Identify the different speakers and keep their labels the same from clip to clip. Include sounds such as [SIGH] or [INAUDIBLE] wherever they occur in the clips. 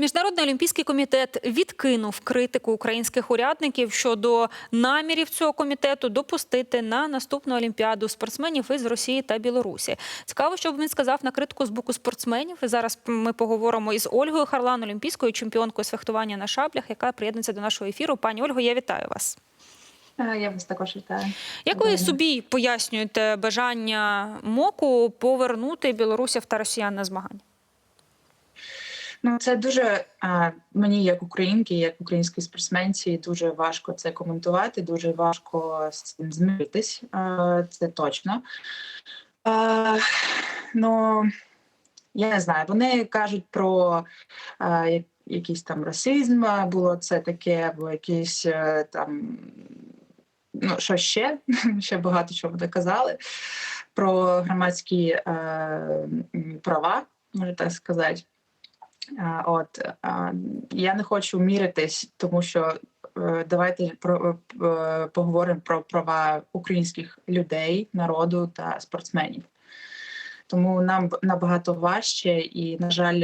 Speaker 1: Міжнародний олімпійський комітет відкинув критику українських урядників щодо намірів цього комітету допустити на наступну олімпіаду спортсменів із Росії та Білорусі. Цікаво, що він сказав на критику з боку спортсменів. І зараз ми поговоримо із Ольгою Харлан, олімпійською чемпіонкою з фехтування на шаблях, яка приєднується до нашого ефіру. Пані Ольго, я вітаю вас.
Speaker 2: Я вас також вітаю.
Speaker 1: Як ви собі пояснюєте бажання МОКу повернути білорусів та росіян на змагання?
Speaker 2: Ну це дуже мені, як українки, як українській спортсменці, дуже важко це коментувати. Дуже важко з цим змиритись. Це точно. Ну я не знаю. Вони кажуть про якийсь там расизм, було це таке, або якийсь е, там. Ну, що ще? [LAUGHS] ще багато чого вони казали про громадські е, права, можна так сказати. От я не хочу міритись, тому що е, давайте про е, поговоримо про права українських людей, народу та спортсменів. Тому нам набагато важче, і на жаль,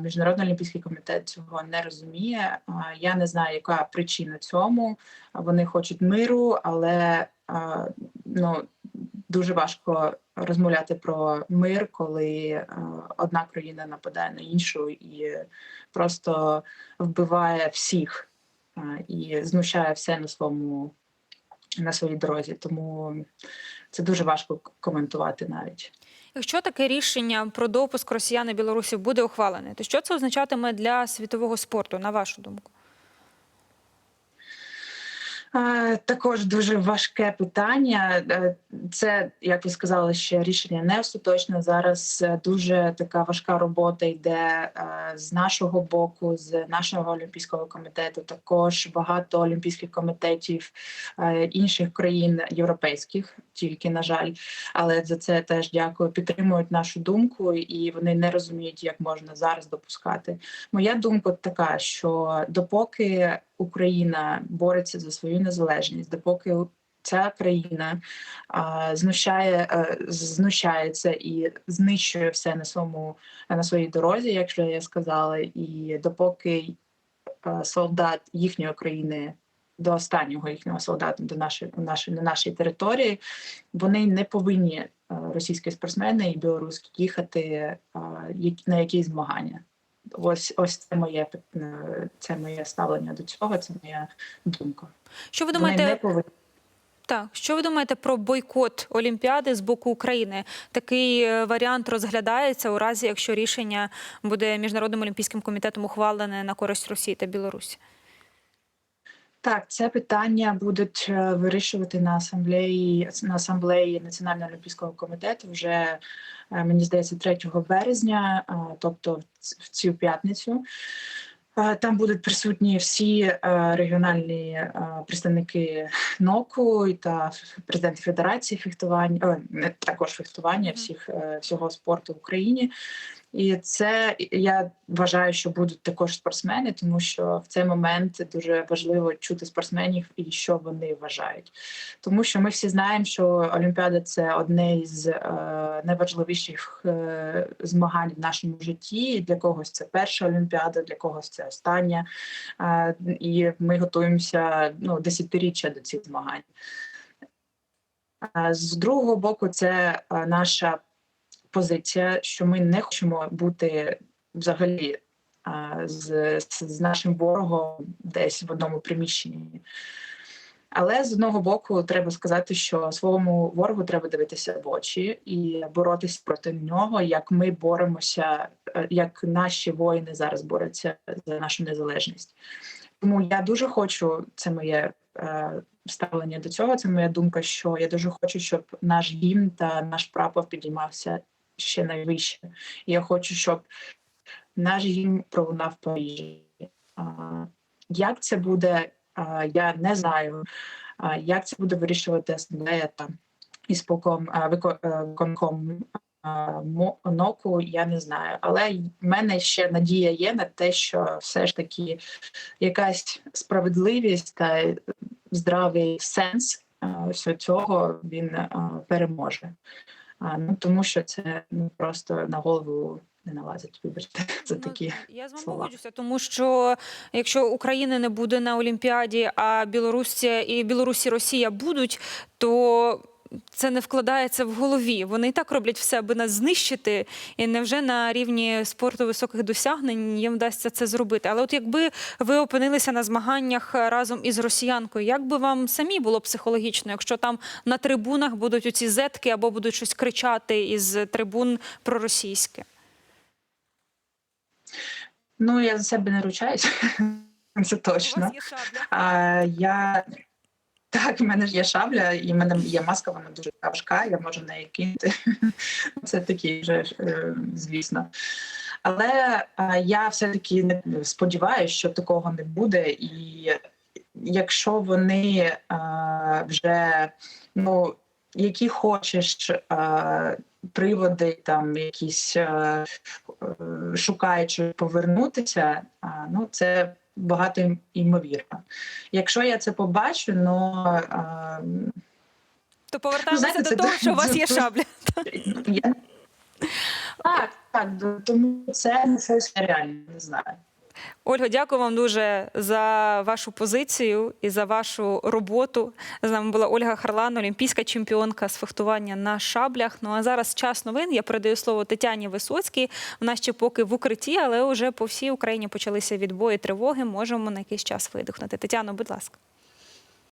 Speaker 2: міжнародний олімпійський комітет цього не розуміє. Я не знаю, яка причина цьому. Вони хочуть миру, але ну дуже важко розмовляти про мир, коли е, одна країна нападає на іншу і просто вбиває всіх е, і знущає все на своєму на своїй дорозі. Тому це дуже важко коментувати навіть.
Speaker 1: Якщо таке рішення про допуск росіян і білорусів буде ухвалене, то що це означатиме для світового спорту, на вашу думку?
Speaker 2: Також дуже важке питання. Е, Це, як ви сказали, ще рішення не остаточне. Зараз е, дуже така важка робота йде е, з нашого боку, з нашого олімпійського комітету. Також багато олімпійських комітетів інших країн європейських, тільки на жаль, але за це теж дякую. Підтримують нашу думку, і вони не розуміють, як можна зараз допускати. Моя думка така, що допоки Україна бореться за свою незалежність, допоки ця країна а, знущає, е, знущається і знищує все на своєму на своїй дорозі, як вже я сказала, і допоки е, солдат їхньої країни. До останнього їхнього солдата до нашої, нашої на нашій території вони не повинні е, російські спортсмени і білоруські їхати на якісь змагання. Ось ось це моє е, це моє ставлення до цього. Це моя думка.
Speaker 1: Що ви думаєте? Так, що ви думаєте про бойкот Олімпіади з боку України? Такий е, варіант розглядається у разі, якщо рішення буде міжнародним олімпійським комітетом ухвалене на користь Росії та Білорусі.
Speaker 2: Так, це питання будуть е, вирішувати на асамблеї на асамблеї Національного олімпійського комітету вже е, мені здається 3 березня, е, тобто в цю п'ятницю. Там будуть присутні всі регіональні представники НОКу та президент Федерації фехтування, також фехтування всіх всього спорту в Україні. І це я вважаю, що будуть також спортсмени, тому що в цей момент дуже важливо чути спортсменів і що вони вважають. Тому що ми всі знаємо, що Олімпіада це одне із е, найважливіших е, змагань в нашому житті. Для когось це перша Олімпіада, для когось це остання. Е, і ми готуємося ну, десятиріччя до цих змагань. З другого боку, це наша позиція, що ми не хочемо бути взагалі з, з нашим ворогом десь в одному приміщенні. Але з одного боку, треба сказати, що своєму ворогу треба дивитися в очі і боротися проти нього, як ми боремося, е, як наші воїни зараз борються за нашу незалежність. Тому я дуже хочу, це моє е, ставлення до цього. Це моя думка, що я дуже хочу, щоб наш гімн та наш прапор підіймався ще найвище. Я хочу, щоб наш гімн пролунав в Парижі. Як це буде, я не знаю. Як це буде вирішувати асамблея та ісполком а, е, виконком ноку, я не знаю. Але в мене ще надія є на те, що все ж таки якась справедливість та здравий сенс всього цього він переможе. А, ну тому що це ну просто на голову не налазить. Вибачте, [LAUGHS] це
Speaker 1: Ну,
Speaker 2: такі.
Speaker 1: Я з вами
Speaker 2: слова.
Speaker 1: погоджуся, тому що якщо України не буде на Олімпіаді, а Білорусі і Білорусі Росія будуть, то це не вкладається в голові. Вони і так роблять все, аби нас знищити. І невже на рівні спорту високих досягнень їм вдасться це зробити? Але от якби ви опинилися на змаганнях разом із росіянкою, як би вам самі було психологічно, якщо там на трибунах будуть оці зетки або будуть щось кричати із трибун проросійське?
Speaker 2: Ну я за себе не ручаюсь. [LAUGHS] Це точно. А, я так, в мене ж є шабля, і в мене є маска, вона дуже важка, я можу неї кинути. [LAUGHS] Це такі вже, е, звісно. Але я все-таки не сподіваюся, що такого не буде. І якщо вони вже ну, які хочеш приводи, там якісь е, шукаючи повернутися, ну це багато імовірно. Якщо я це побачу, ну а,
Speaker 1: То повертаємося
Speaker 2: ну,
Speaker 1: до того, що у вас є шабля. [LAUGHS]
Speaker 2: так, так, тому це не щось реально не знаю.
Speaker 1: Ольга, дякую вам дуже за вашу позицію і за вашу роботу. З нами була Ольга Харлан, олімпійська чемпіонка з фехтування на шаблях. Ну а зараз час новин. Я передаю слово Тетяні Висоцькій. Вона ще поки в укритті, але вже по всій Україні почалися відбої тривоги. Можемо на якийсь час видихнути. Тетяно, будь ласка.